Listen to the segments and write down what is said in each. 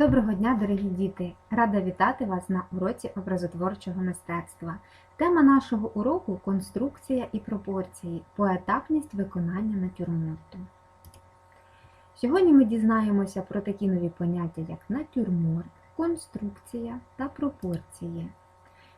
Доброго дня, дорогі діти! Рада вітати вас на уроці образотворчого мистецтва. Тема нашого уроку конструкція і пропорції, поетапність виконання натюрморту. Сьогодні ми дізнаємося про такі нові поняття, як натюрморт, конструкція та пропорції.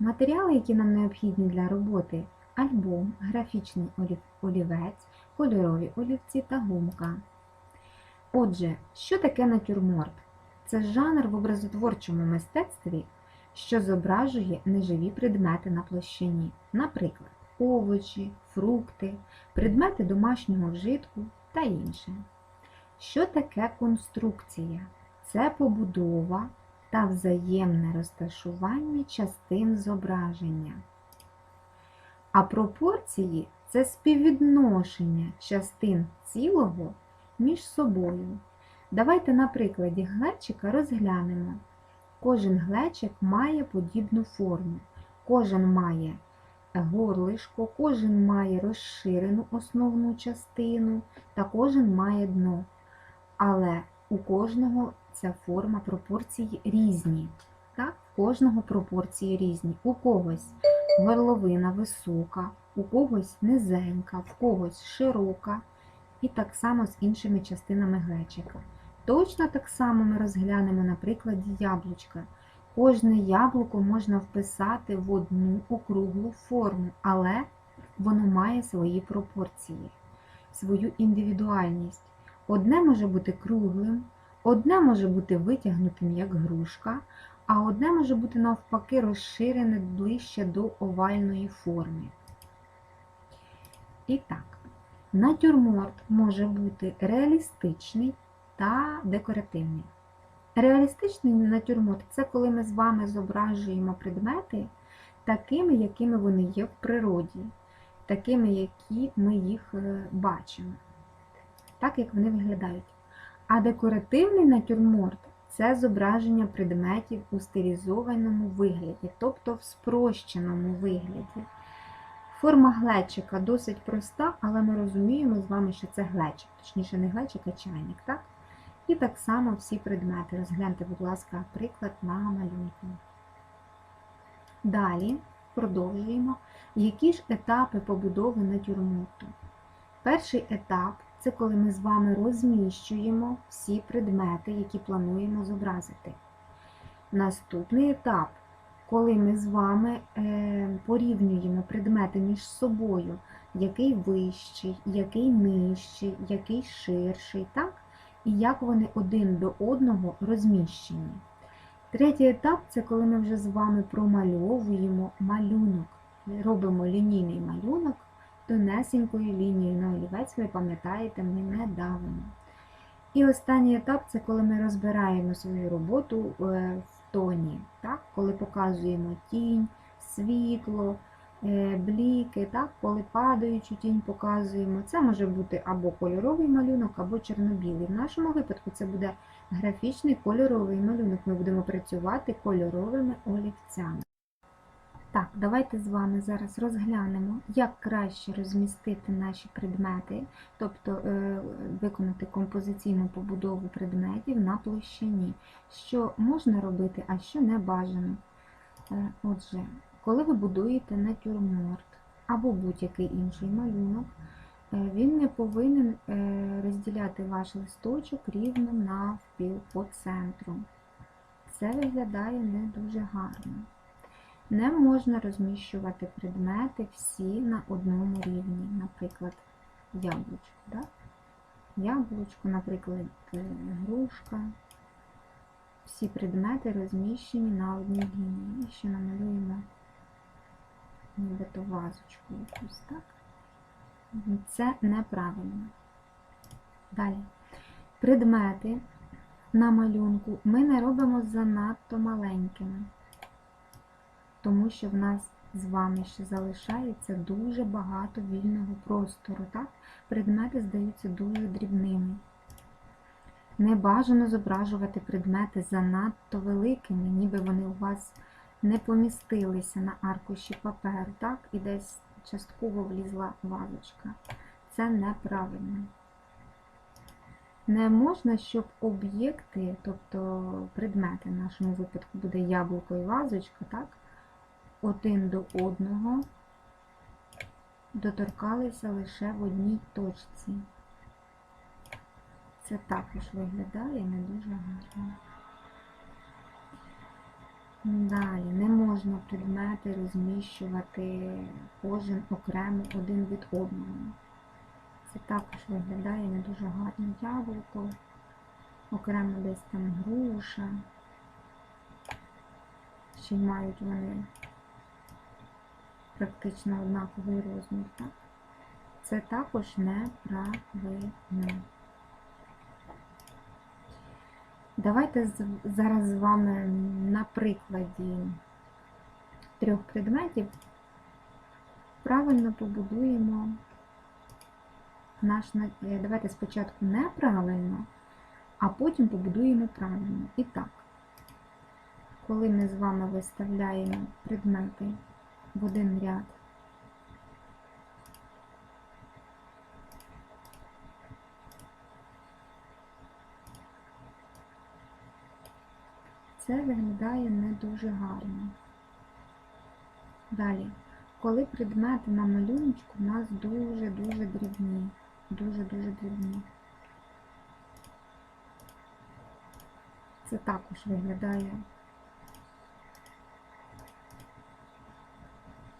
Матеріали, які нам необхідні для роботи альбом, графічний олів- олівець, кольорові олівці та гумка. Отже, що таке натюрморт? Це жанр в образотворчому мистецтві, що зображує неживі предмети на площині, наприклад, овочі, фрукти, предмети домашнього вжитку та інше. Що таке конструкція? Це побудова та взаємне розташування частин зображення. А пропорції це співвідношення частин цілого між собою. Давайте на прикладі глечика розглянемо. Кожен глечик має подібну форму. Кожен має горлишко, кожен має розширену основну частину та кожен має дно. Але у кожного ця форма пропорції різні. Так? У кожного пропорції різні. У когось горловина висока, у когось низенька, в когось широка. І так само з іншими частинами глечика. Точно так само ми розглянемо на прикладі яблучка. Кожне яблуко можна вписати в одну округлу форму, але воно має свої пропорції, свою індивідуальність. Одне може бути круглим, одне може бути витягнутим як грушка, а одне може бути навпаки розширене ближче до овальної форми. І так, натюрморт може бути реалістичний та декоративний. Реалістичний натюрморт це коли ми з вами зображуємо предмети такими, якими вони є в природі, такими, які ми їх е, бачимо, так як вони виглядають. А декоративний натюрморт це зображення предметів у стилізованому вигляді, тобто в спрощеному вигляді. Форма глечика досить проста, але ми розуміємо з вами, що це глечик, точніше не глечик, а чайник, так? І так само всі предмети. Розгляньте, будь ласка, приклад на малюнку. Далі продовжуємо. Які ж етапи побудови натюрморту? Перший етап це коли ми з вами розміщуємо всі предмети, які плануємо зобразити. Наступний етап, коли ми з вами е, порівнюємо предмети між собою, який вищий, який нижчий, який ширший, так? І як вони один до одного розміщені. Третій етап це коли ми вже з вами промальовуємо малюнок. Робимо лінійний малюнок тонесенькою лінією на олівець, ви пам'ятаєте, ми не давимо. І останній етап це коли ми розбираємо свою роботу е, в тоні, так? коли показуємо тінь, світло, бліки, так? коли падаючу тінь показуємо. Це може бути або кольоровий малюнок, або чорно-білий. В нашому випадку це буде графічний кольоровий малюнок. Ми будемо працювати кольоровими олівцями. Так, давайте з вами зараз розглянемо, як краще розмістити наші предмети, тобто е, виконати композиційну побудову предметів на площині, що можна робити, а що не бажано. Е, Отже, коли ви будуєте натюрморт або будь-який інший малюнок, е, він не повинен е, розділяти ваш листочок рівно навпіл по центру. Це виглядає не дуже гарно. Не можна розміщувати предмети всі на одному рівні, наприклад, яблучко. Да? Яблучко, наприклад, е, грушка. Всі предмети розміщені на одній лінії. І ще намалюємо нібито вазочку якусь, так? Це неправильно. Далі. Предмети на малюнку ми не робимо занадто маленькими тому що в нас з вами ще залишається дуже багато вільного простору. Так? Предмети здаються дуже дрібними. Не бажано зображувати предмети занадто великими, ніби вони у вас не помістилися на аркуші паперу, так? і десь частково влізла вазочка. Це неправильно. Не можна, щоб об'єкти, тобто предмети, в нашому випадку буде яблуко і вазочка, так? Один до одного доторкалися лише в одній точці. Це також виглядає не дуже гарно. Далі не можна предмети розміщувати кожен окремо один від одного. Це також виглядає не дуже гарно. Яблуко, окремо десь там груша. Ще й мають вони практично однаковий розмір, так? Це також неправильно. Давайте зараз з вами на прикладі трьох предметів правильно побудуємо наш е, Давайте спочатку неправильно, а потім побудуємо правильно. І так, коли ми з вами виставляємо предмети в один ряд, це виглядає не дуже гарно. Далі, коли предмети на малюночку у нас дуже-дуже дрібні, дуже-дуже дрібні. Це також виглядає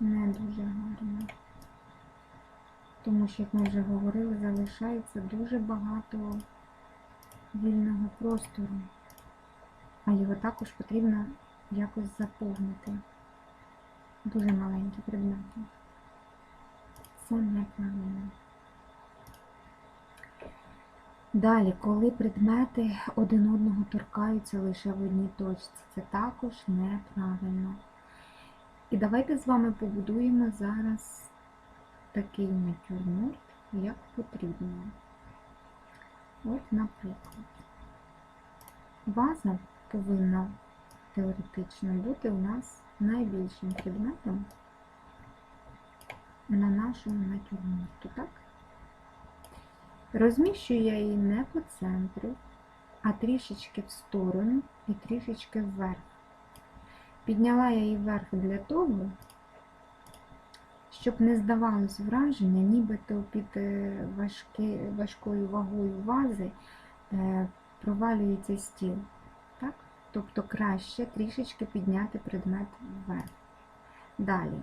не дуже гарно. Тому що, як ми вже говорили, залишається дуже багато вільного простору, а його також потрібно якось заповнити. Дуже маленькі предмети. Це неправильно. Далі, коли предмети один одного торкаються лише в одній точці, це також неправильно. І давайте з вами побудуємо зараз такий натюрморт, як потрібно. От, наприклад, ваза повинна теоретично бути у нас найбільшим предметом на нашому натюрморту, так? Розміщую я її не по центру, а трішечки в сторону і трішечки вверх. Підняла я її вверх для того, щоб не здавалось враження, нібито під е, важкою вагою вази е, провалюється стіл. Тобто краще трішечки підняти предмет вверх. Далі.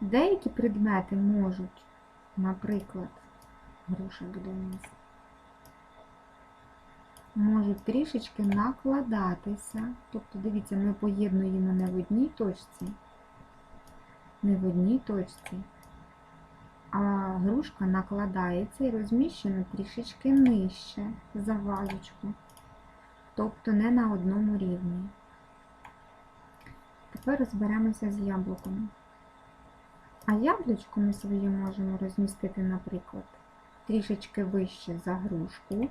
Деякі предмети можуть, наприклад, груша буде нас, можуть трішечки накладатися. Тобто, дивіться, ми поєднуємо не в одній точці, не в одній точці, а грушка накладається і розміщена трішечки нижче за вазочку. Тобто не на одному рівні. Тепер розберемося з яблуком. А яблучко ми своє можемо розмістити, наприклад, трішечки вище за грушку,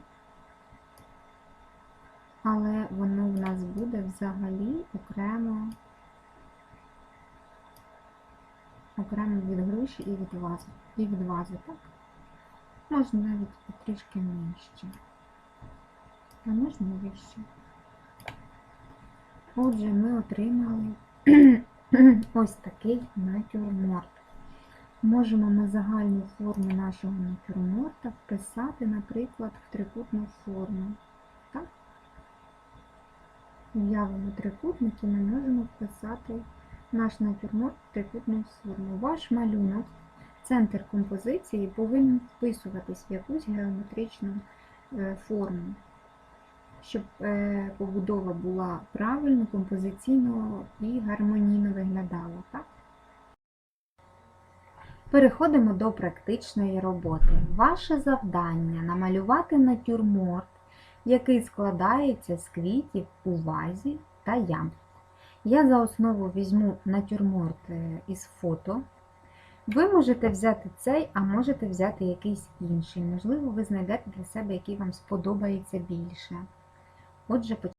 але воно в нас буде взагалі окремо, окремо від груші і від вази. І від вази, так? Можна навіть трішки нижче. А можна вище. Отже, ми отримали ось такий натюрморт. Можемо на загальну форму нашого натюрморта вписати, наприклад, в трикутну форму. Так? Уявимо трикутники, ми можемо вписати наш натюрморт в трикутну форму. Ваш малюнок, центр композиції повинен вписуватись в якусь геометричну е, форму щоб е, побудова була правильно, композиційно і гармонійно виглядала. Так? Переходимо до практичної роботи. Ваше завдання намалювати натюрморт, який складається з квітів у вазі та яблук. Я за основу візьму натюрморт е, із фото. Ви можете взяти цей, а можете взяти якийсь інший. Можливо, ви знайдете для себе, який вам сподобається більше. Отже, почнемо.